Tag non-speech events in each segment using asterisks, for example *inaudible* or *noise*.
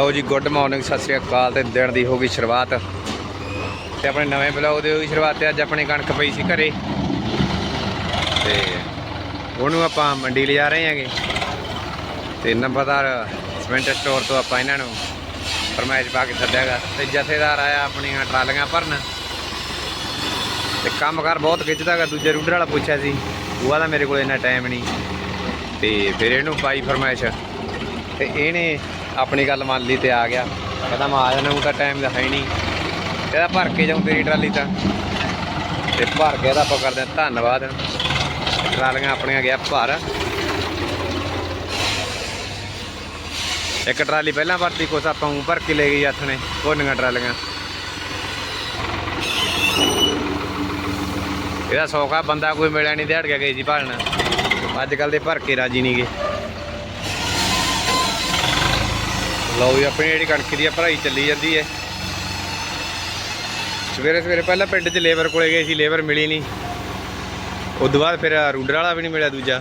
ਲਓ ਜੀ good morning Sat Sri ਅਕਾਲ ਤੇ ਦਿਨ ਦੀ ਹੋ ਗਈ ਸ਼ੁਰੂਆਤ। ਤੇ ਆਪਣੇ ਨਵੇਂ ਬਲੌਗ ਦੀ ਹੋ ਗਈ ਸ਼ੁਰੂਆਤ ਤੇ ਅੱਜ ਆਪਣੀ ਕਣਕ ਪਈ ਸੀ ਘਰੇ। ਤੇ ਉਹਨੂੰ ਆਪਾਂ ਮੰਡੀ ਲਿਜਾ ਰਹੇ ਹਾਂਗੇ। ਤੇ ਨੰਬਰਦਾਰ ਸਿਮੈਂਟ ਸਟੋਰ ਤੋਂ ਆਪਾਂ ਇਹਨਾਂ ਨੂੰ ਫਰਮਾਇਸ਼ ਪਾ ਕੇ ਸੱਦਿਆਗਾ ਤੇ ਜਥੇਦਾਰ ਆਇਆ ਆਪਣੀਆਂ ਟਰਾਲੀਆਂ ਭਰਨ। ਤੇ ਕੰਮਕਾਰ ਬਹੁਤ ਖਿੱਚਦਾਗਾ ਦੂਜੇ ਰੂਡਰ ਵਾਲਾ ਪੁੱਛਿਆ ਸੀ ਉਹ ਆਦਾ ਮੇਰੇ ਕੋਲ ਇੰਨਾ ਟਾਈਮ ਨਹੀਂ ਤੇ ਫਿਰ ਇਹਨੂੰ ਪਾਈ ਫਰਮਾਇਸ਼। ਤੇ ਇਹਨੇ ਆਪਣੀ ਗੱਲ ਮੰਨ ਲਈ ਤੇ ਆ ਗਿਆ। ਕਹਿੰਦਾ ਮੈਂ ਆ ਜਾਣਾ ਉਹ ਤਾਂ ਟਾਈਮ ਦਾ ਹੈ ਨਹੀਂ। ਕਹਿੰਦਾ ਭਰ ਕੇ ਜਾਉਂ ਤੇਰੀ ਟਰਾਲੀ ਤਾਂ। ਤੇ ਭਰ ਗਿਆ ਤਾਂ ਆਪਾਂ ਕਰਦੇ ਹਾਂ ਧੰਨਵਾਦ। ਟਰਾਲੀਆਂ ਆਪਣੀਆਂ ਗਿਆ ਭਰ। ਇੱਕ ਟਰਾਲੀ ਪਹਿਲਾਂ ਭਰਤੀ ਕੁਛ ਆਪਾਂ ਊਂ ਭਰ ਕੇ ਲੈ ਗਈ ਹੱਥ ਨੇ ਕੋਨੀਆਂ ਟਰਾਲੀਆਂ। ਇਹਦਾ ਸੌਖਾ ਬੰਦਾ ਕੋਈ ਮਿਲਿਆ ਨਹੀਂ ਦਿਹਾੜ ਗਿਆ ਗਈ ਜੀ ਭਾਲਣਾ ਅੱਜ ਕੱਲ ਦੇ ਭਰ ਕੇ ਰਾਜੀ ਨਹੀਂ ਗਏ ਲਓ ਵੀ ਆਪਣੀ ਜਿਹੜੀ ਕਣਕ ਦੀ ਆ, ਭਰਾਈ ਚੱਲੀ ਜਾਂਦੀ ਹੈ ਸਵੇਰੇ ਸਵੇਰੇ ਪਹਿਲਾਂ ਪਿੰਡ 'ਚ ਲੇਬਰ ਕੋਲੇ ਗਏ ਸੀ, ਲੇਬਰ ਮਿਲੀ ਨਹੀਂ। ਉਦੋਂ ਬਾਅਦ ਫਿਰ ਰੂਡਰ ਵਾਲਾ ਵੀ ਨਹੀਂ ਮਿਲਿਆ ਦੂਜਾ।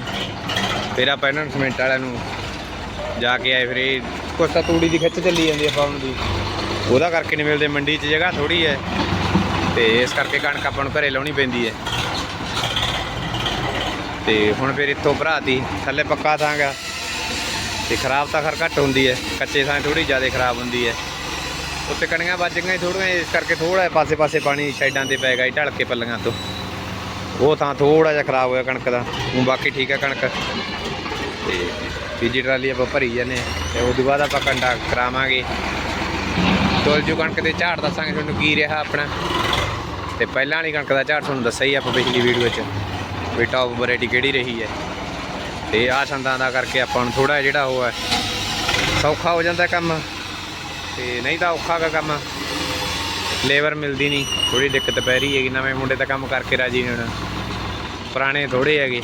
ਫਿਰ ਆਪਾਂ ਇਹਨਾਂ ਨੂੰ ਸਿਮੈਂਟ ਵਾਲਿਆਂ ਨੂੰ ਜਾ ਕੇ ਆਏ, ਫਿਰ ਇਹ ਕੁਛ ਤੂੜੀ ਦੀ ਖਿੱਚ ਚੱਲੀ ਜਾਂਦੀ ਹੈ ਪਾਉਣ ਦੀ। ਉਹਦਾ ਕਰਕੇ ਨਹੀਂ ਮਿਲਦੇ, ਮੰਡੀ 'ਚ ਜਗ੍ਹਾ ਥੋੜੀ ਹੈ ਤੇ ਇਸ ਕਰਕੇ ਕਣਕ ਆਪਾਂ ਨੂੰ ਘਰੇ ਲਾਉਣੀ ਪੈਂਦੀ ਹੈ ਤੇ ਹੁਣ ਫਿਰ ਇੱਥੋਂ ਭਰਾਤੀ, ਥੱਲੇ ਪੱਕਾ ਥਾਂਗਾ। ਤੇ ਖਰਾਬ ਤਾਂ ਖਰ ਘੱਟ ਹੁੰਦੀ ਹੈ, ਕੱਚੇ ਥਾਂ ਥੋੜੀ ਜ਼ਿਆਦਾ ਖਰਾਬ ਹੁੰਦੀ ਹੈ। ਉੱਤੇ ਕਣੀਆਂ ਵੱਜ ਗਈਆਂ ਥੋੜੀਆਂ ਇਸ ਕਰਕੇ ਥੋੜਾ ਪਾਸੇ ਪਾਸੇ ਪਾਣੀ ਸਾਈਡਾਂ ਤੇ ਪੈ ਗਿਆ ਸੀ ਢਲ ਕੇ ਪੱਲੀਆਂ ਤੋਂ। ਉਹ ਥਾਂ ਥੋੜਾ ਜਿਹਾ ਖਰਾਬ ਹੋਇਆ ਕਣਕ ਦਾ, ਹੁਣ ਬਾਕੀ ਠੀਕ ਹੈ ਕਣਕ। ਤੇ ਤੀਜੀ ਟਰਾਲੀ ਆਪਾਂ ਭਰੀ ਜਾਂਦੇ ਹਾਂ ਤੇ ਉਸ ਤੋਂ ਬਾਅਦ ਆਪਾਂ ਕੰਡਾ ਕਰਾਵਾਂਗੇ। ਤੋਲ ਜੂ ਕਣਕ ਦੇ ਝਾੜ ਦੱਸਾਂਗੇ ਤੁਹਾਨੂੰ ਕੀ ਰਿਹਾ ਆਪਣਾ। ਤੇ ਪਹਿਲਾਂ ਵਾਲੀ ਕਣਕ ਦਾ ਝਾੜ ਤੁਹਾਨੂੰ ਦੱਸਿਆ ਹੀ ਆਪਾਂ ਪਿਛਲੀ ਵੀਡੀਓ 'ਚ ਵੀ ਟੌਪ ਵੈਰਾਈਟੀ ਕਿਹੜੀ ਰਹੀ ਹੈ। ਤੇ ਆਹ ਸੰਦਾਂ ਦਾ ਕਰਕੇ ਆਪਾਂ ਨੂੰ ਥੋੜਾ ਜਿਹੜਾ ਉਹ ਹੈ, ਸੌਖਾ ਹੋ ਜਾਂਦਾ ਕੰਮ। ਤੇ ਨਹੀਂ ਤਾਂ ਔਖਾ ਗਾ ਕੰਮ। ਲੇਬਰ ਮਿਲਦੀ ਨਹੀਂ ਥੋੜੀ ਦਿੱਕਤ ਪੈ ਰਹੀ ਹੈਗੀ, ਨਵੇਂ ਮੁੰਡੇ ਤਾਂ ਕੰਮ ਕਰਕੇ ਰਾਜੀ ਨਹੀਂ ਹੁਣ। ਪੁਰਾਣੇ ਥੋੜੇ ਹੈਗੇ।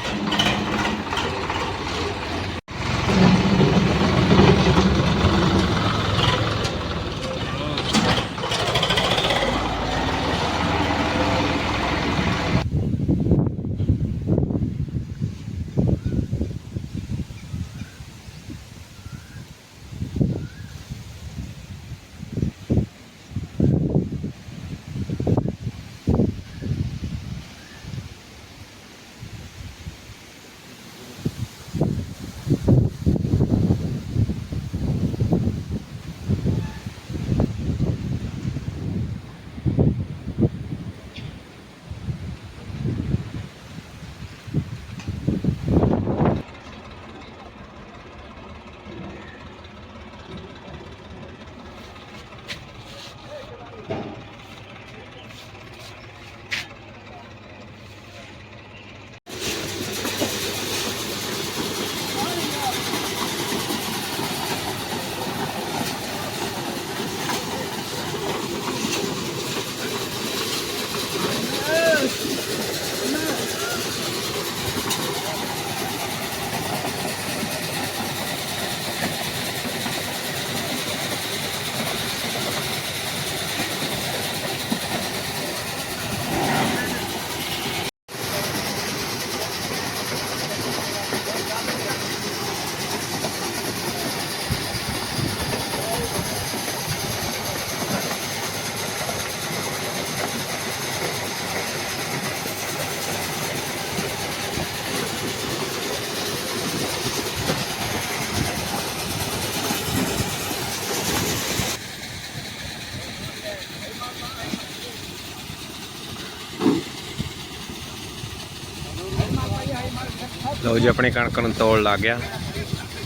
ਲਓ ਜੀ, ਆਪਣੀ ਕਣਕ ਨੂੰ ਤੋਲ ਲੱਗ ਗਿਆ।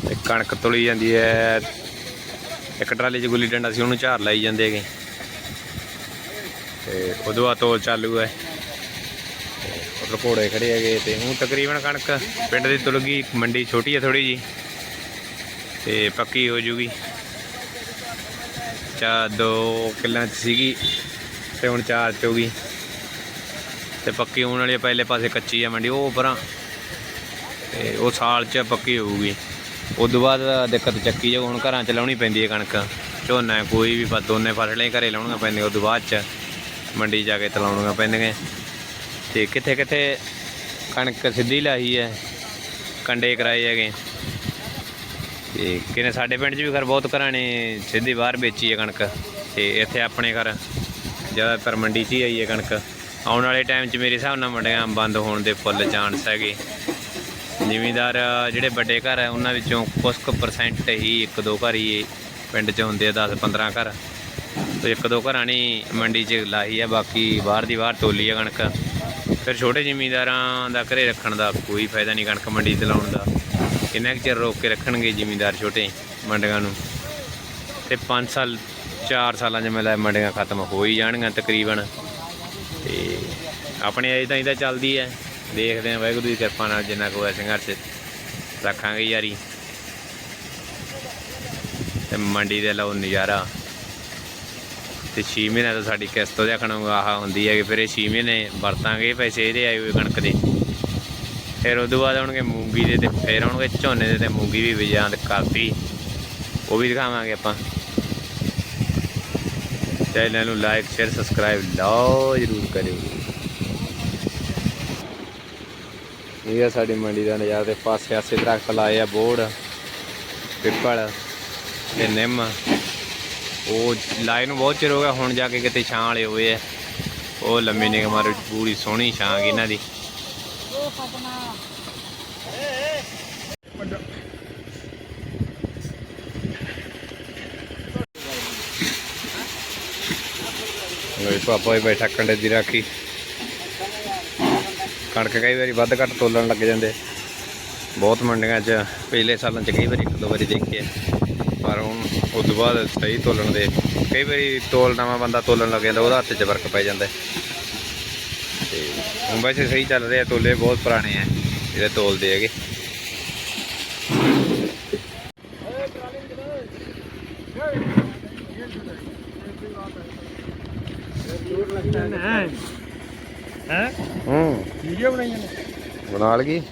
ਤੇ ਕਣਕ ਤੁਲੀ ਜਾਂਦੀ ਹੈ। ਇੱਕ ਟਰਾਲੀ 'ਚ ਗੁੱਲੀ ਡੰਡਾ ਸੀ, ਉਹਨੂੰ ਝਾਰ ਲਾਈ ਜਾਂਦੇ ਹੈਗੇ। ਤੇ ਉਦੋਂ ਬਾਅਦ ਤੋਲ ਚਾਲੂ ਹੈ। ਉਧਰ ਘੋੜੇ ਖੜੇ ਹੈਗੇ ਤੇ ਹੁਣ ਤਕਰੀਬਨ ਕਣਕ ਪਿੰਡ ਦੀ ਤੁਲ ਗਈ, ਮੰਡੀ ਛੋਟੀ ਹੈ ਥੋੜੀ ਜੀ। ਤੇ ਪੱਕੀ ਹੋ ਜੂਗੀ। ਚਾ ਦੋ ਕਿੱਲਾਂ 'ਚ ਸੀਗੀ ਤੇ ਹੁਣ ਚਾਰ 'ਚ ਹੋ ਗਈ। ਤੇ ਪੱਕੀ ਹੋਣ ਵਾਲੀ ਪਹਿਲੇ ਪਾਸੇ ਕੱਚੀ ਆ ਮੰਡੀ, ਉਹ ਪਰਾਂ ਤੇ ਉਹ ਸਾਲ 'ਚ ਪੱਕੀ ਹੋਊਗੀ। ਉਸ ਤੋਂ ਬਾਅਦ ਦਿੱਕਤ ਚੱਕੀ ਜੋ ਹੁਣ ਘਰਾਂ 'ਚ ਲਾਉਣੀ ਪੈਂਦੀ ਹੈ ਕਣਕ। ਝੋਨਾ ਕੋਈ ਵੀ ਪਾ ਦੋਨੇ ਫਸਲਾਂ ਹੀ ਘਰੇ ਲਾਉਣੀਆਂ ਪੈਂਦੀਆਂ ਉਸ ਤੋਂ ਬਾਅਦ 'ਚ ਮੰਡੀ ਜਾ ਕੇ ਤਲਾਉਣੀਆਂ ਪੈਂਦੀਆਂ। ਤੇ ਕਿੱਥੇ ਕਿੱਥੇ ਕਣਕ ਸਿੱਧੀ ਲਾਈ ਹੈ, ਕੰਡੇ ਕਰਾਏ ਹੈਗੇ। ਤੇ ਕਿਨੇ ਸਾਡੇ ਪਿੰਡ 'ਚ ਵੀ ਘਰ ਬਹੁਤ ਘਰਾਂ ਨੇ ਸਿੱਧੀ ਬਾਹਰ ਵੇਚੀ ਹੈ ਕਣਕ। ਤੇ ਇੱਥੇ ਆਪਣੇ ਘਰ ਜ਼ਿਆਦਾਤਰ ਮੰਡੀ 'ਚ ਹੀ ਆਈ ਹੈ ਕਣਕ। ਆਉਣ ਵਾਲੇ ਟਾਈਮ 'ਚ ਮੇਰੇ ਹਿਸਾਬ ਨਾਲ ਮੰਡੀਆਂ ਬੰਦ ਹੋਣ ਦੇ ਫੁੱਲ ਚਾਂਸ ਹੈਗੇ। ਜ਼ਿਮੀਦਾਰ ਜਿਹੜੇ ਵੱਡੇ ਘਰ ਹੈ ਉਹਨਾਂ ਵਿੱਚੋਂ ਕੁਝ ਕੁ ਪਰਸੈਂਟ ਹੀ ਇੱਕ ਦੋ ਘਰ ਹੀ ਪਿੰਡ 'ਚ ਹੁੰਦੇ ਆ 10 15 ਘਰ। ਤੇ ਇੱਕ ਦੋ ਘਰਾਂ ਨੇ ਮੰਡੀ 'ਚ ਲਾਈ ਆ, ਬਾਕੀ ਬਾਹਰ ਦੀ ਬਾਹਰ ਤੋਲੀ ਆ ਕਣਕ। ਫਿਰ ਛੋਟੇ ਜ਼ਿਮੀਂਦਾਰਾਂ ਦਾ ਘਰੇ ਰੱਖਣ ਦਾ ਕੋਈ ਫਾਇਦਾ ਨਹੀਂ ਕਣਕ ਮੰਡੀ ਤੇ ਲਾਉਣ ਦਾ। ਕਿੰਨਾ ਕੁ ਚਿਰ ਰੋਕ ਕੇ ਰੱਖਣਗੇ ਜ਼ਿਮੀਦਾਰ ਛੋਟੇ ਮੰਡੀਆਂ ਨੂੰ? ਤੇ 5 ਸਾਲ 4 ਸਾਲਾਂ 'ਚ ਮੇਲਾ ਮੰਡੀਆਂ ਖਤਮ ਹੋ ਹੀ ਜਾਣਗੀਆਂ ਤਕਰੀਬਨ। ਤੇ ਆਪਣੇ ਅਜੇ ਤਾਂ ਇਹਦਾ ਚੱਲਦੀ ਹੈ। ਦੇਖਦੇ ਹਾਂ ਵਾਹਿਗੁਰੂ ਦੀ ਕਿਰਪਾ ਨਾਲ ਜਿੰਨਾ ਕੋ ਸੰਘਰਸ਼। ਰੱਖਾਂਗੇ ਯਾਰੀ। ਤੇ ਮੰਡੀ ਦੇ ਲਓ ਨਜ਼ਾਰਾ। ਤੇ 6 ਮਹੀਨੇ ਤੋਂ ਸਾਡੀ ਕਿਸ਼ਤ ਉਹਦੇ ਆਖਣ ਆਹ ਹੁੰਦੀ ਹੈ ਕਿ ਫਿਰ ਇਹ 6 ਮਹੀਨੇ ਵਰਤਾਂਗੇ, ਪੈਸੇ ਇਹਦੇ ਆਏ ਹੋਏ ਕਣਕ ਦੇ। ਫਿਰ ਉਦੋਂ ਬਾਅਦ ਆਉਣਗੇ ਮੂੰਗੀ ਦੇ ਤੇ ਫਿਰ ਆਉਣਗੇ ਝੋਨੇ ਦੇ ਤੇ ਮੂੰਗੀ ਵੀ ਬਿਜਾਂਦ ਕਰਤੀ ਉਹ ਵੀ ਦਿਖਾਵਾਂਗੇ ਆਪਾਂ। ਚੈਨਲ ਨੂੰ ਲਾਈਕ ਸ਼ੇਅਰ ਸਬਸਕ੍ਰਾਈਬ ਲਾਓ ਜਰੂਰ ਕਰਿਓ। ਇਹ ਆ ਸਾਡੀ ਮੰਡੀ ਦਾ ਨਜ਼ਾਰਾ ਤੇ ਪਾਸੇ ਆਸੇ ਦਰਖਤ ਲਾਏ ਆ, ਬੋੜ, ਪਿੱਪਲ ਤੇ ਨਿੰਮ। ਉਹ ਲਾਏ ਨੂੰ ਬਹੁਤ ਚਿਰ ਹੋ ਗਿਆ, ਹੁਣ ਜਾ ਕੇ ਕਿਤੇ ਛਾਂ ਵਾਲੇ ਹੋਏ ਆ। ਉਹ ਲੰਮੀ ਨਿਗਮ ਮਾਰੀ ਪੂਰੀ ਸੋਹਣੀ ਛਾਂ ਗਈ ਇਹਨਾਂ ਦੀ। ਲੋਈ ਪਾਪਾ ਹੀ ਬੈਠਾ ਕੰਡੇ ਦੀ ਰਾਖੀ। ਕਣਕ ਕਈ ਵਾਰੀ ਵੱਧ ਘੱਟ ਤੋਲਣ ਲੱਗ ਜਾਂਦੇ ਬਹੁਤ ਮੰਡੀਆਂ 'ਚ ਪਿਛਲੇ ਸਾਲਾਂ 'ਚ ਕਈ ਵਾਰੀ ਇੱਕ ਦੋ ਵਾਰੀ ਦੇਖੀ ਆ। ਪਰ ਹੁਣ ਉਸ ਤੋਂ ਬਾਅਦ ਸਹੀ ਤੋਲਣ ਦੇ ਕਈ ਵਾਰੀ ਤੋਲ ਨਵਾਂ ਬੰਦਾ ਤੋਲਣ ਲੱਗ ਜਾਂਦਾ, ਉਹਦਾ ਹੱਥ 'ਚ ਫ਼ਰਕ ਪੈ ਜਾਂਦਾ ਹੈ। ਤੇ ਹੁਣ ਵੈਸੇ ਸਹੀ ਚੱਲ ਰਿਹਾ, ਤੋਲੇ ਬਹੁਤ ਪੁਰਾਣੇ ਆ ਜਿਹੜੇ ਤੋਲਦੇ ਹੈਗੇ ਵੀਡੀਓ ਬਣਾਈਆਂ ਨੇ ਬਣਾ ਲਗੀ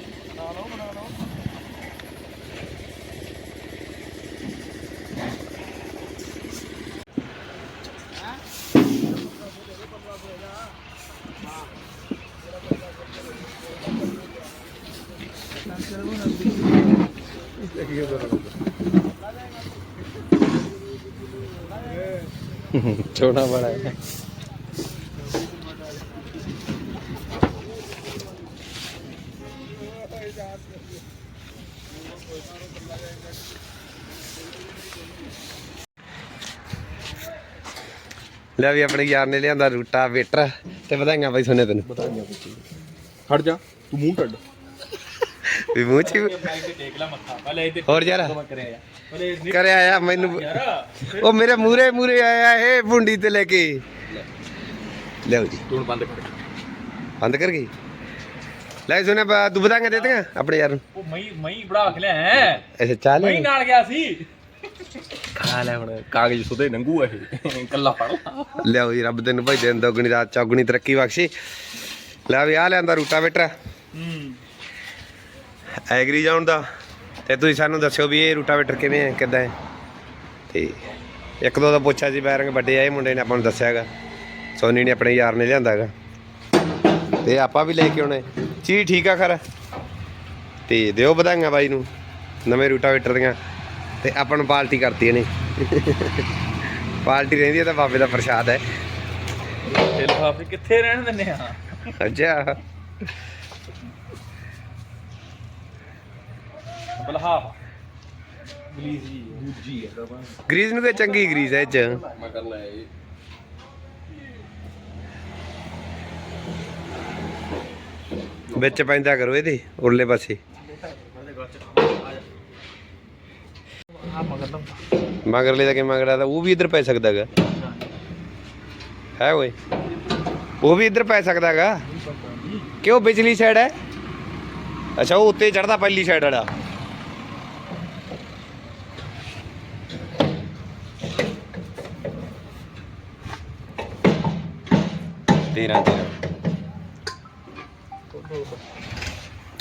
छोटा बड़ा है ਲੈ ਵੀ ਆਪਣੇ ਯਾਰ ਨੇ ਲਿਆਂਦਾ ਰੂਟਾ ਵੇਟਰ ਤੇ ਵਧਾਈਆਂ ਬਾਈ ਸੁਣੇ ਤੈਨੂੰ। ਬਤਾਈਆਂ ਬੱਚੀ ਜਾ। ਤੂੰ ਮੂੰਹ ਕੱਢ ਵੀ ਮੂੰਹ ਚ ਹੀ- ਦੇਖ ਲੈ ਮੱਥਾ। ਪਹਿਲੇ ਇਹਦੇ ਹੋਰ ਯਾਰ। ਕਰਿਆ ਪਹਿਲੇ ਕਰਿਆ ਮੈਨੂੰ ਉਹ ਮੇਰੇ ਮੂਰੇ ਮੂਰੇ ਆਇਆ ਇਹ ਭੁੰਡੀ ਤੇ ਲੈ ਕੇ। ਲਿਆਓ ਜੀ। ਤੂੰ ਬੰਦ ਕਰ। ਬੰਦ ਕਰ ਗਈ? ਲੈ ਸੁਣੇ ਬਾ- ਤੂੰ ਵਧਾਈਆਂ ਦੇ ਆਪਣੇ ਯਾਰ ਨੂੰ? ਉਹ ਮਈ ਮਈ ਬੜਾ ਕੇ ਲਿਆ ਹੈ। ਅੱਛਾ ਚਾਹ ਮਈ ਨਾਲ ਗਿਆ ਸੀ। ਖਾ ਲੈ ਹੁਣ ਕਾਗਜ਼ ਸੁਦੇ ਨੰਗੂ ਇਹ। ਕੱਲਾ ਫੜ ਲਾ। ਲਿਆਓ ਜੀ ਰੱਬ ਤੈਨੂੰ ਭਾਈ ਦਿਨ ਦੋਗਣੀ ਰਾਤ ਚੌਗਣੀ ਤਰੱਕੀ ਬਖਸ਼ੀ। ਲੈ ਵੀ ਆ ਲਿਆਂਦਾ ਰੂਟਾ ਵੇਟਰ। ਹੂੰ। ਐਗਰੀ ਜਾਉਣ ਦਾ। ਤੇ ਤੁਸੀਂ ਸਾਨੂੰ ਦੱਸਿਓ ਵੀ ਇਹ ਰੂਟਾਵੇਟਰ ਕਿਵੇਂ ਹੈ ਕਿੱਦਾਂ ਹੈ। ਤੇ ਇੱਕ ਦੋ ਦਾ ਪੁੱਛਿਆ ਸੀ ਬੈਰੰਗ ਵੱਡੇ ਆ ਇਹ ਮੁੰਡੇ ਨੇ ਆਪਾਂ ਨੂੰ ਦੱਸਿਆ ਹੈਗਾ। ਸੋਨੀ ਨੇ ਆਪਣੇ ਯਾਰ ਨੇ ਲਿਆਂਦਾ ਹੈਗਾ। ਤੇ ਆਪਾਂ ਵੀ ਲੈ ਕੇ ਆਉਣੇ। ਚੀਜ਼ ਠੀਕ ਆ ਖਰ। ਤੇ ਦਿਓ ਵਧਾਈਆਂ ਬਾਈ ਨੂੰ ਨਵੇਂ ਰੂਟਾਵੇਟਰ ਦੀਆਂ। ਤੇ ਆਪਾਂ ਨੂੰ ਪਾਰਟੀ ਕਰਤੀ ਇਹਨੇ। ਪਾਰਟੀ ਰਹਿੰਦੀ ਹੈ ਤਾਂ ਬਾਬੇ ਦਾ ਪ੍ਰਸ਼ਾਦ ਹੈ। ਤੇ ਲਿਫਾਫੇ ਕਿੱਥੇ ਰਹਿਣ ਦਿੰਨੇ ਆ? ਅੱਛਾ। ਬਲਹਾਫ ਗਲੀਸ ਜੀ ਦੂਜੀ ਹੈ ਗਰੀਸ ਨੂੰ ਕਿ ਚੰਗੀ ਗਰੀਸ ਹੈ ਇਹ ਚ। ਮੈਂ ਕਰ ਲਿਆ ਇਹ। ਵਿੱਚ ਪੈਂਦਾ ਕਰੋ ਇਹਦੇ ਉਰਲੇ ਪਾਸੇ। ਮਗਰ ਤਾਂ ਮਗਰਲੇ ਦਾ ਕਿ ਮਗਰਾ ਦਾ ਉਹ ਵੀ ਇੱਧਰ ਪੈ ਸਕਦਾ ਹੈਗਾ ਹੈ ਓਏ। ਉਹ ਵੀ ਇੱਧਰ ਪੈ ਸਕਦਾ ਹੈਗਾ ਕਿਉਂ ਪਿਛਲੀ ਸਾਈਡ ਹੈ? ਅੱਛਾ ਉਹ ਉੱਤੇ ਚੜਦਾ ਪਹਿਲੀ ਸਾਈਡ ਵਾਲਾ। ਤੇਰਾਂ ਤੇਰਾਂ।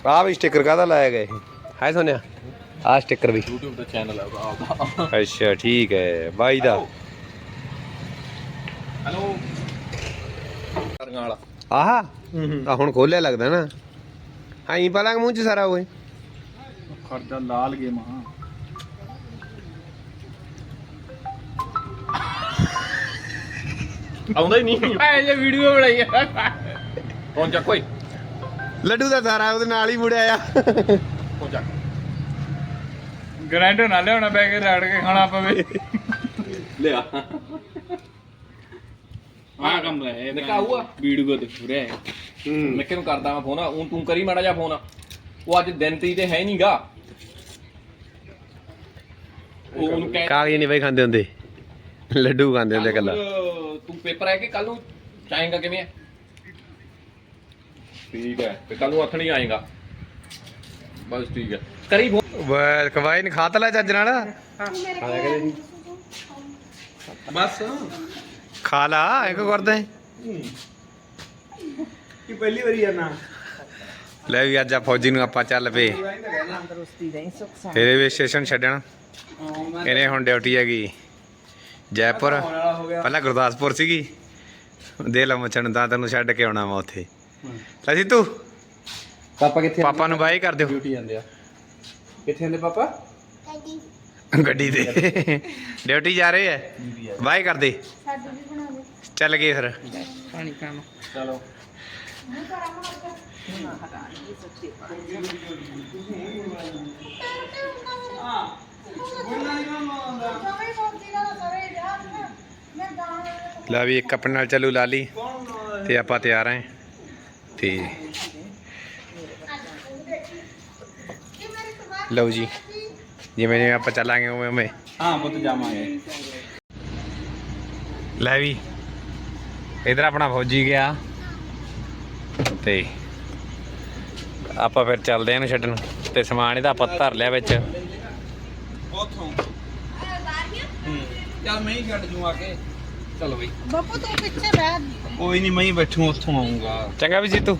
ਆਹ ਵੀ ਸਟicker ਕਾਹਦਾ ਲਾਇਆ ਗਿਆ ਹੈ ਸੋਨਿਆ? ਆ ਸਟicker ਵੀ। YouTube ਦਾ ਚੈਨਲ ਹੈ ਆਪਦਾ ਅੱਛਾ ਠੀਕ ਹੈ ਬਾਈ ਦਾ। ਹੈਲੋ ਕਰਗਾ ਵਾਲਾ। ਆਹ ਆ ਹੁਣ ਖੋਲਿਆ ਲੱਗਦਾ ਨਾ। ਆਈ ਪਲਾਂਗ ਮੂੰਹ ਚ ਸਾਰਾ ਓਏ। ਖਰਚਾ ਲਾਲ ਗੇ ਮਹਾ ਆਉਂਦਾ ਹੀ ਨਹੀਂ। ਐ ਜੇ ਵੀਡੀਓ ਬਣਾਈ ਆ। ਹੁਣ ਚੱਕ ਲੱਡੂ ਦਾ ਸਾਰਾ ਉਹਦੇ ਨਾਲ ਹੀ ਮੁੜਿਆ ਆ। ਹੁਣ ਚੱਕ। ਗ੍ਰੈਂਡੋ ਨਾ ਲਿਆਉਣਾ ਪੈ ਕੇ ਰੜ ਕੇ ਖਾਣਾ ਪਵੇ। ਲਿਆ। ਆਹ ਕੰਮ ਹੈ ਨਿਕਾਊ ਆ? ਵੀਡੀਓ ਤੇ ਪੂਰੇ ਮੈਂ ਕਿਹਨੂੰ ਕਰਦਾ ਮੈਂ ਫੋਨ ਉਹ ਤੂੰ ਕਰੀ ਮਾੜਾ ਜਿਹਾ ਫੋਨ ਉਹ ਅੱਜ ਦਿਨ ਤੀ ਤੇ ਹੈ ਨਹੀਂਗਾ ਉਹ ਉਹਨੂੰ ਕਹਿ ਕਾਗਜ਼ ਨਹੀਂ ਬਈ ਖਾਂਦੇ ਹੁੰਦੇ। ਲੱਡੂ ਖਾਂਦੇ ਹੁੰਦੇ ਕੱਲਾ ਤੂੰ ਪੇਪਰ ਹੈ ਕਿ ਕੱਲ ਨੂੰ? ਚਾਹੇਗਾ ਕਿਵੇਂ ਹੈ? ਠੀਕ ਹੈ ਤੇ ਕੱਲ ਨੂੰ ਹੱਥ ਨਹੀਂ ਆਏਗਾ। ਬਸ ਠੀਕ ਹੈ। ਕਰੀ ਫੋਨ ਬਸ ਕਵਾਈ ਨੇ ਖਾਤ ਲੈ ਚੱਜ ਨਾਲ। ਬਸ। ਖਾ ਲਾ ਇੱਕ ਕਰਦੇ ਕੀ ਪਹਿਲੀ ਵਾਰੀ ਆਣਾ ਲੈ ਵੀ ਅੱਜ ਆ ਫੌਜੀ ਨੂੰ ਆਪਾਂ ਚੱਲ ਪਏ। ਤੰਦਰੁਸਤੀ ਦੇ ਸੁਖ ਰੇਲਵੇ ਸਟੇਸ਼ਨ ਛੱਡਣ। ਇਹਨੇ ਹੁਣ ਡਿਊਟੀ ਹੈਗੀ। ਜੈਪੁਰ। ਵਾਲਾ ਪਹਿਲਾਂ ਗੁਰਦਾਸਪੁਰ ਸੀਗੀ। ਦੇ ਲਾ ਮਚਣ ਤਾਂ ਤੈਨੂੰ ਛੱਡ ਕੇ ਆਉਣਾ ਵਾ ਉੱਥੇ। ਲੈ ਸਿੱਤੂ ਪਾਪਾ ਕਿੱਥੇ ਪਾਪਾ ਨੂੰ ਬਾਈ ਕਰ ਦਿਓ। ਡਿਊਟੀ ਜਾਂਦੇ ਆ। ਕਿੱਥੇ ਹੁੰਦੇ ਪਾਪਾ? ਗੱਡੀ। ਤੇ। ਡਿਊਟੀ ਜਾ ਰਹੇ ਐ ਬਾਈ ਕਰ ਦੇ ਚੱਲ ਗਏ ਫਿਰ। ਪਾਣੀ ਕਾਮ। ਚਲੋ। ਲੈ ਵੀ ਇੱਕ ਆਪਣੇ ਨਾਲ ਚੱਲੂ ਲਾਲੀ ਤੇ ਆਪਾਂ ਤਿਆਰ ਆਂ। ਤੇ ਲਓ ਜੀ। ਜਿਵੇਂ ਜਿਵੇਂ ਆਪਾਂ ਚੱਲਾਂਗੇ ਉਵੇਂ ਉਵੇਂ। ਹਾਂ ਪੁੱਤ ਜਾਵਾਂਗੇ। ਲੈ ਵੀ। ਇਧਰ ਆਪਣਾ ਫੌਜੀ ਗਿਆ। ਤੇ ਆਪਾਂ ਫਿਰ ਚੱਲਦੇ ਆਂ ਛੱਡਣ ਤੇ ਸਮਾਨ ਇਹਦਾ ਆਪਾਂ ਧਰ ਲਿਆ ਵਿੱਚ। ਉਥੋਂ। ਚੱਲ ਮੈਂ ਹੀ ਛੱਡ ਜੂ ਆ ਕੇ। ਚਲੋ ਬਈ। ਬਾਪੂ ਤੂੰ ਪਿੱਛੇ ਬੈਠ ਕੋਈ ਨਹੀਂ ਮੈਂ ਹੀ ਬੈਠੂ ਉੱਥੋਂ ਆਉਂਗਾ ਚੰਗਾ ਵੀ ਜੀਤੂ।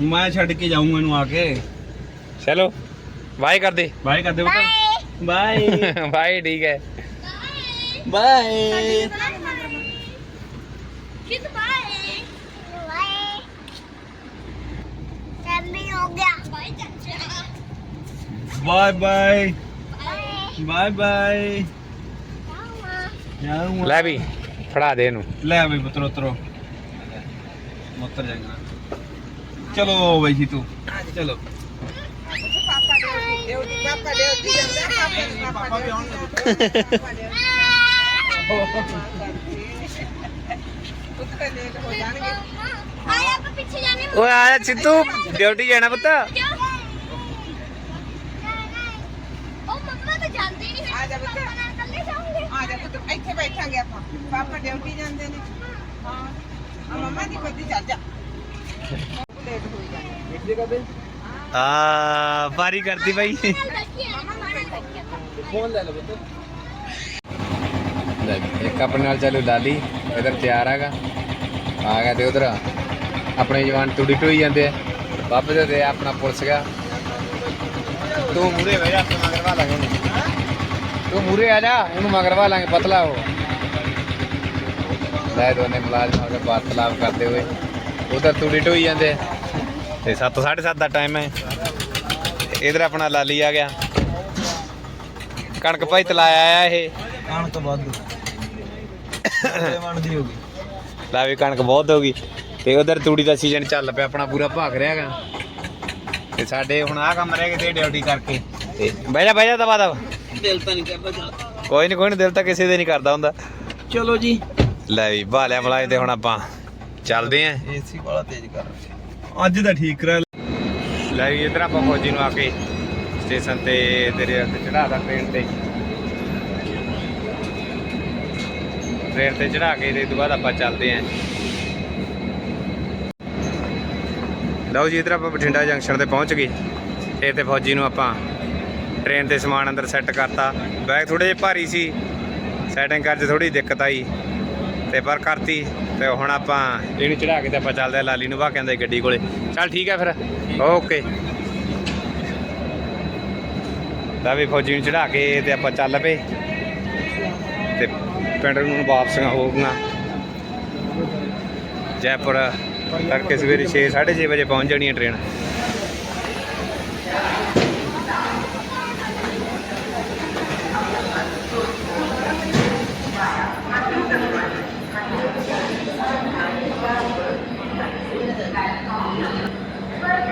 ਮੈਂ ਛੱਡ ਕੇ ਜਾਊਂਗਾ ਇਹਨੂੰ ਆ ਕੇ। ਚਲੋ। ਬਾਏ ਕਰ ਦੇ। ਬਾਏ ਕਰ ਦੇ ਬਤਾ ਬਾਏ। *laughs* ਬਾਏ ਠੀਕ ਹੈ। ਬਾਏ। ਕਿਤ ਬਾਏ? ਬਾਏ। ਟੈਂਬੀ ਹੋ ਗਿਆ। ਬਾਏ ਚਾਚਾ। Bye bye. ਬਾਏ। ਬਾਏ ਲੈ ਵੀ ਫੜਾ ਦੇ ਇਹਨੂੰ। ਲੈ ਬਈ ਪੁੱਤਰ ਉਤਰੋ। ਉਤਰ ਜਾਏਗਾ। ਚਲੋ ਬਈ ਜੀ ਤੂੰ। ਚਲੋ। ਪਾਪਾ ਵੀ ਆਉਣਗੇ ਆਇਆ ਆਪਾਂ ਪਿੱਛੇ ਜਾਣੇ ਓਏ ਆਇਆ ਸਿੱਤੂ ਡਿਊਟੀ ਜਾਣਾ ਪੁੱਤ? ਕਿਉਂ ਉਹ ਮੰਮਾ ਤਾਂ ਜਾਂਦੀ ਨਹੀਂ ਆ ਜਾ ਬੱਚਾ। ਨਾਲ ਇਕੱਲੇ ਜਾਉਂਗੇ ਆ ਜਾ ਪੁੱਤ ਇੱਥੇ ਬੈਠਾਂਗੇ ਆਪਾਂ। ਪਾਪਾ ਡਿਊਟੀ ਜਾਂਦੇ ਨੇ। ਹਾਂ। ਆ ਮੰਮਾ ਦੀ ਗੱਡੀ ਚੱਲ ਜਾ। ਲੇਟ ਹੋਈ ਜਾਂਦੇ ਆ ਬਾਰੀ ਕਰਦੀ ਬਾਈ। ਫੋਨ ਲੈ ਲਓ ਬੱਤ ਲੈ ਵੀ, ਇੱਕ ਆਪਣੇ ਨਾਲ ਚੱਲੂ ਲਾਲੀ ਇਧਰ ਤਿਆਰ ਹੈਗਾ। ਆ ਗਿਆ ਤੇ ਉਧਰ। ਆਪਣੇ ਜਵਾਨ ਟੁੱਡੀ ਟੋਈ ਜਾਂਦੇ ਆ। ਬਾਬੇ ਦੇ ਦੇ ਆਪਣਾ ਪੁਲਿਸ ਗਿਆ ਤੂੰ ਮੂਰੇ ਬਹਿ ਜਾ ਆਪਾਂ ਮਗਰਵਾ ਲਾਂਗੇ ਉਹਨੂੰ। ਤੂੰ ਮੂਰੇ ਆ ਜਾ ਉਹਨੂੰ ਮਗਰਵਾ ਲਾਂਗੇ ਪਤਲਾ ਹੋ। ਲੈ ਦੋਨੇ ਮੁਲਾਜ਼ਮ ਆ ਕੇ ਵਾਰਤਾਲਾਪ ਕਰਦੇ ਹੋਏ। ਉਧਰ ਟੁੱਡੀ ਟੋਈ ਜਾਂਦੇ ਆ। ਤੇ 7 7:30 ਦਾ ਟਾਈਮ ਹੈ। ਇਧਰ ਆਪਣਾ ਲਾਲੀ ਆ ਗਿਆ। ਕਣਕ ਭਾਈ ਤਲਾਇਆ ਆਇਆ ਇਹ। ਆਣ ਤੋਂ ਬਾਅਦ ਬਣਦੀ ਹੋਗੀ ਲਾ ਵੀ ਕਣਕ ਬਹੁਤ ਹੋ ਗਈ। ਤੇ ਉਧਰ ਤੂੜੀ ਦਾ ਸੀਜ਼ਨ ਚੱਲ ਪਿਆ ਆਪਣਾ ਪੂਰਾ ਭਾਗ ਰਿਹਾਗਾ ਤੇ ਸਾਡੇ ਹੁਣ ਆਹ ਕੰਮ ਰਹਿ ਗਏ ਤੇ ਡਿਊਟੀ ਕਰਕੇ। ਤੇ ਬਹਿ ਜਾ ਬਹਿ ਜਾ ਦਵਾ ਦਵਾ ਦਿਲ ਤਾਂ ਨਹੀਂ ਕਰਦਾ ਚੱਲ ਕੋਈ ਨਹੀਂ ਕੋਈ ਨਹੀਂ ਦਿਲ ਤਾਂ ਕਿਸੇ ਦੇ ਨਹੀਂ ਕਰਦਾ ਹੁੰਦਾ। ਚਲੋ ਜੀ। ਲੈ ਵੀ ਬਾਲਿਆ ਮਲਾਜ ਤੇ ਹੁਣ ਆਪਾਂ ਚੱਲਦੇ ਆਂ। ਏਸੀ ਵਾਲਾ ਤੇਜ਼ ਕਰ। ਅੱਜ ਦਾ ਠੀਕ ਕਰਾ ਲੈ। ਵੀ ਇਧਰ ਆਪਾਂ ਫੌਜੀ ਨੂੰ ਆ ਕੇ ਸਟੇਸ਼ਨ ਤੇ ਤੇਰੇ ਉੱਤੇ ਚੜਾਦਾ ਟ੍ਰੇਨ ਤੇ। ਟ੍ਰੇਨ ਤੇ ਚੜਾ ਕੇ ਤੇ ਤੋਂ ਬਾਅਦ ਆਪਾਂ ਚੱਲਦੇ ਆਂ। ਲਓ ਜੀ, ਇਧਰ ਆਪਾਂ ਬਠਿੰਡਾ ਜੰਕਸ਼ਨ ਤੇ ਪਹੁੰਚ ਗਏ। ਤੇ ਤੇ ਫੌਜੀ ਨੂੰ ਆਪਾਂ ਟ੍ਰੇਨ ਤੇ ਸਮਾਨ ਅੰਦਰ ਸੈੱਟ ਕਰਤਾ। ਬੈਗ ਥੋੜੇ ਜਿਹਾ ਭਾਰੀ ਸੀ। ਸੈਟਿੰਗ ਕਰਨ 'ਚ ਥੋੜੀ ਦਿੱਕਤ ਆਈ। ਤੇ ਪਰ ਕਰਤੀ ਤੇ ਹੁਣ ਆਪਾਂ ਇਹਨੂੰ ਚੜਾ ਕੇ ਤੇ ਆਪਾਂ ਚੱਲਦੇ ਆ ਲਾਲੀ ਨੂੰ ਵਾਕਿਆਂ ਦੀ ਗੱਡੀ ਕੋਲੇ। ਚੱਲ ਠੀਕ ਹੈ ਫਿਰ। ਓਕੇ ਤਾਂ ਵੀ ਫੌਜੀ ਨੂੰ ਚੜਾ ਕੇ ਤੇ ਆਪਾਂ ਚੱਲ ਪਏ। ਤੇ ਪਿੰਡ ਨੂੰ ਵਾਪਸੀਆਂ ਹੋ ਗਈਆਂ। ਜੈਪੁਰ ਤੜਕੇ ਸਵੇਰੇ 6 6:30 ਵਜੇ ਪਹੁੰਚ ਜਾਣੀ ਹੈ ਟ੍ਰੇਨ।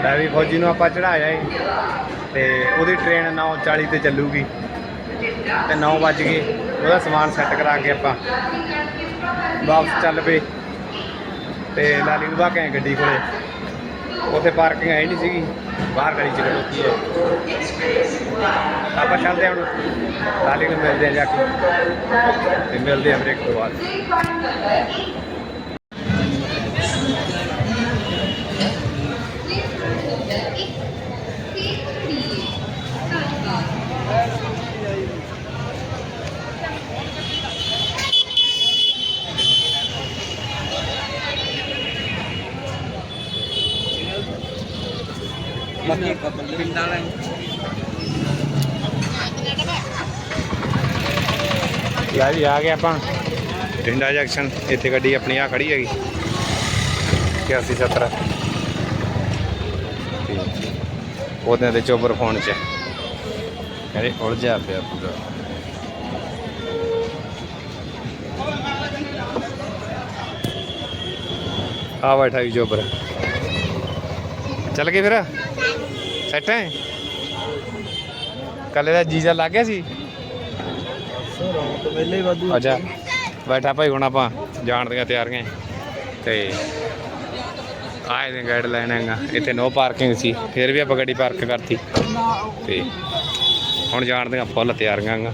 ਲੈ ਵੀ ਫੌਜੀ ਨੂੰ ਆਪਾਂ ਚੜਾਇਆ ਏ। ਤੇ ਉਹਦੀ ਟ੍ਰੇਨ 9:40 ਤੇ ਚੱਲੂਗੀ। ਤੇ 9 ਵੱਜ ਗਏ। ਉਹਦਾ ਸਮਾਨ ਸੈੱਟ ਕਰਾ ਕੇ ਆਪਾਂ ਵਾਪਸ ਚੱਲ ਪਏ। ਤੇ ਲਾਲੀ ਨੂੰ ਬਾਕੇ ਗੱਡੀ ਕੋਲੇ। ਉੱਥੇ ਪਾਰਕਿੰਗ ਹੈ ਨਹੀਂ ਸੀਗੀ। ਬਾਹਰ ਗਲੀ ਚ ਖੜੋਤੀ ਹੈ ਆਪਾਂ ਚੱਲਦੇ ਹਾਂ ਹੁਣ। ਲਾਲੀ ਨੂੰ ਮਿਲਦੇ ਆ ਜਾ ਕੇ। ਤੇ ਮਿਲਦੇ ਆ ਬ੍ਰੇਕ ਤੋਂ ਬਾਅਦ ਬਾਕੀ ਪਿੰਡਾਂ ਵਾਲੇ ਲੈ ਜੀ ਆ ਗਏ ਆਪਾਂ। ਟਿੰਡਾ ਜੰਕਸ਼ਨ ਇੱਥੇ ਗੱਡੀ ਆਪਣੀ ਆ ਖੜੀ ਹੈਗੀ। 8170 ਤੇ ਉਹਦੇ ਤੇ ਚੋਬਰ ਫੋਨ 'ਚ। ਕਹਿੰਦੇ ਉਲਝਿਆ ਪਿਆ ਪੂਰਾ। ਆ ਬੈਠਾ ਜੀ ਚੋਬਰ ਚੱਲ ਗਏ ਫਿਰ? ਸੈੱਟ ਹੈ ਕੱਲੇ ਦਾ ਜੀਜਾ ਲੱਗ ਗਿਆ ਸੀ? ਪਹਿਲੇ ਵਾਧੂ ਅੱਛਾ। ਬੈਠਾ ਭਾਈ ਹੁਣ ਆਪਾਂ ਜਾਣ ਦੀਆਂ ਤਿਆਰੀਆਂ। ਤੇ ਆਏ ਦੇ ਗਾਈਡ ਹੈਗਾ। ਇੱਥੇ ਨੋ ਪਾਰਕਿੰਗ ਸੀ, ਫਿਰ ਵੀ ਆਪਾਂ ਗੱਡੀ ਪਾਰਕ ਕਰਤੀ। ਤੇ ਹੁਣ ਜਾਣਦੇ ਦੀਆਂ ਫੁੱਲ ਤਿਆਰੀਆਂ ਗਾ